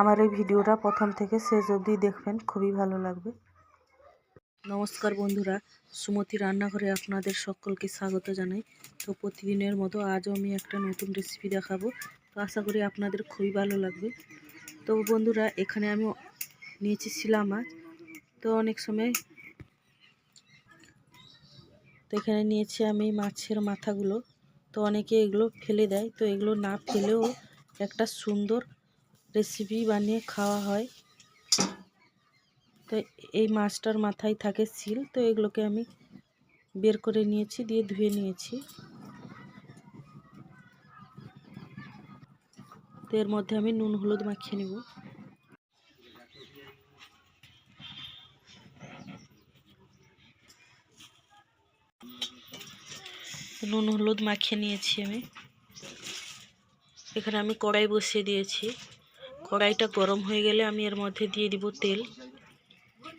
আমার এই ভিডিওটা প্রথম থেকে শেষ অবধি দেখবেন, খুবই ভালো লাগবে। নমস্কার বন্ধুরা, সুমতি রান্নাঘরে আপনাদের সকলকে স্বাগত জানাই। তো প্রতিদিনের মতো আজও আমি একটা নতুন রেসিপি দেখাবো। তো আশা করি আপনাদের খুবই ভালো লাগবে। তো বন্ধুরা, এখানে আমি নিয়েছি শিলা মাছ। তো অনেক সময় তো এখানে নিয়েছি আমি মাছের মাথাগুলো। তো অনেকে এগুলো ফেলে দেয়। তো এগুলো না ফেলেও একটা সুন্দর রেসিপি বানিয়ে খাওয়া হয়। তো এই মাছটার মাথায় থাকে সিল, তো এগুলোকে আমি বের করে নিয়েছি, দিয়ে ধুয়ে নিয়েছি। তো এর মধ্যে আমি নুন, হলুদ মাখিয়ে নেব। নুন, হলুদ মাখিয়ে নিয়েছি আমি। এখানে আমি কড়াই বসিয়ে দিয়েছি। কড়াইটা গরম হয়ে গেলে আমি এর মধ্যে দিয়ে দিব তেল।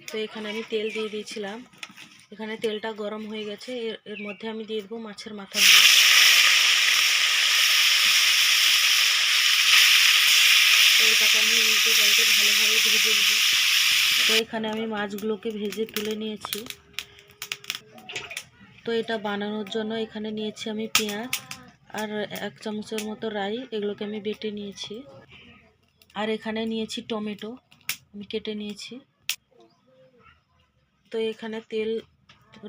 তো এখানে আমি তেল দিয়ে দিয়েছিলাম। এখানে তেলটা গরম হয়ে গেছে। এর এর মধ্যে আমি দিয়ে দেবো মাছের মাথাগুলো। তো এটাকে আমি উল্টে পাল্টে ভালোভাবে ভেজে দেবো তো এখানে আমি মাছগুলোকে ভেজে তুলে নিয়েছি। তো এটা বানানোর জন্য এখানে নিয়েছি আমি পেঁয়াজ। আর এক চামচের মতো রাই, এগুলোকে আমি বেটে নিয়েছি। আর এখানে নিয়েছি টমেটো, আমি কেটে নিয়েছি। তো এখানে তেল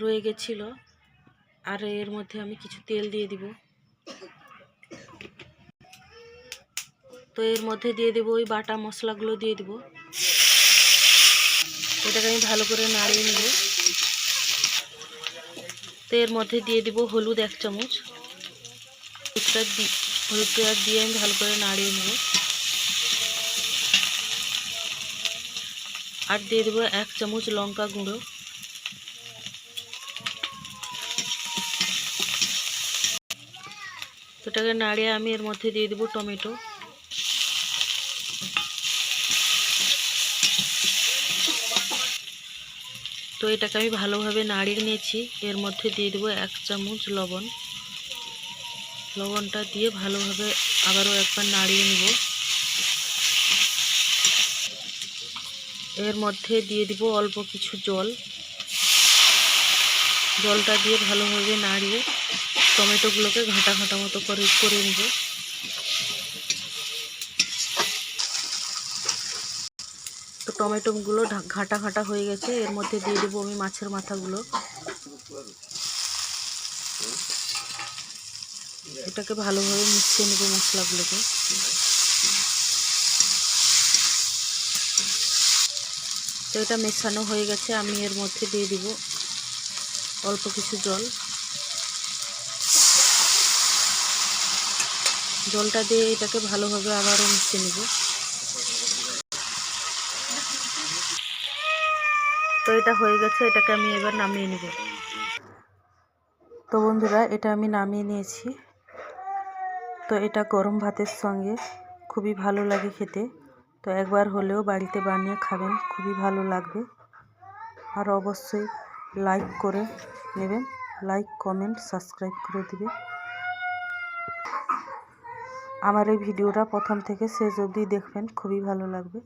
রয়ে গেছিল, আর এর মধ্যে আমি কিছু তেল দিয়ে দিব। তো এর মধ্যে দিয়ে দেবো ওই বাটা মশলাগুলো দিয়ে দিব। এটাকে আমি ভালো করে নাড়িয়ে নেব। তো এর মধ্যে দিয়ে দিব হলুদ এক চামচ। হলুদটা দি হলুদ হলুদটা দিয়ে আমি ভালো করে নাড়িয়ে নেব। আর দিয়ে দেবো এক চামচ লঙ্কা গুঁড়ো। এটাকে নাড়িয়ে আমি এর মধ্যে দিয়ে দেবো টমেটো। তো এটাকে আমি ভালোভাবে নাড়িয়ে নিয়েছি। এর মধ্যে দিয়ে দেবো এক চামচ লবণ। লবণটা দিয়ে ভালোভাবে আবারও একবার নাড়িয়ে নেব। এর মধ্যে দিয়ে দিব অল্প কিছু জল। জলটা দিয়ে ভালোভাবে নাড়িয়ে টমেটোগুলোকে ঘাঁটা ঘাঁটা মতো করে করে নেব। তো টমেটোগুলো ঘাঁটা ঘাঁটা হয়ে গেছে। এর মধ্যে দিয়ে দেবো আমি মাছের মাথাগুলো। এটাকে ভালোভাবে মিশিয়ে নেব মশলাগুলোকে। তো এটা মেশানো হয়ে গেছে, আমি এর মধ্যে দিয়ে দিব অল্প কিছু জল। জলটা দিয়ে এটাকে ভালোভাবে আবারও মিশিয়ে নেব। তো এটা হয়ে গেছে, এটাকে আমি এবার নামিয়ে নেব। তো বন্ধুরা, এটা আমি নামিয়ে নিয়েছি। তো এটা গরম ভাতের সঙ্গে খুবই ভালো লাগে খেতে। তো একবার হলেও বাড়িতে বানিয়ে খাবেন, খুবই ভালো লাগবে। আর অবশ্যই লাইক করে নেবেন লাইক কমেন্ট সাবস্ক্রাইব করে দেবে আমার এই ভিডিওটা প্রথম থেকে শেষ অবধি দেখবেন, খুবই ভালো লাগবে।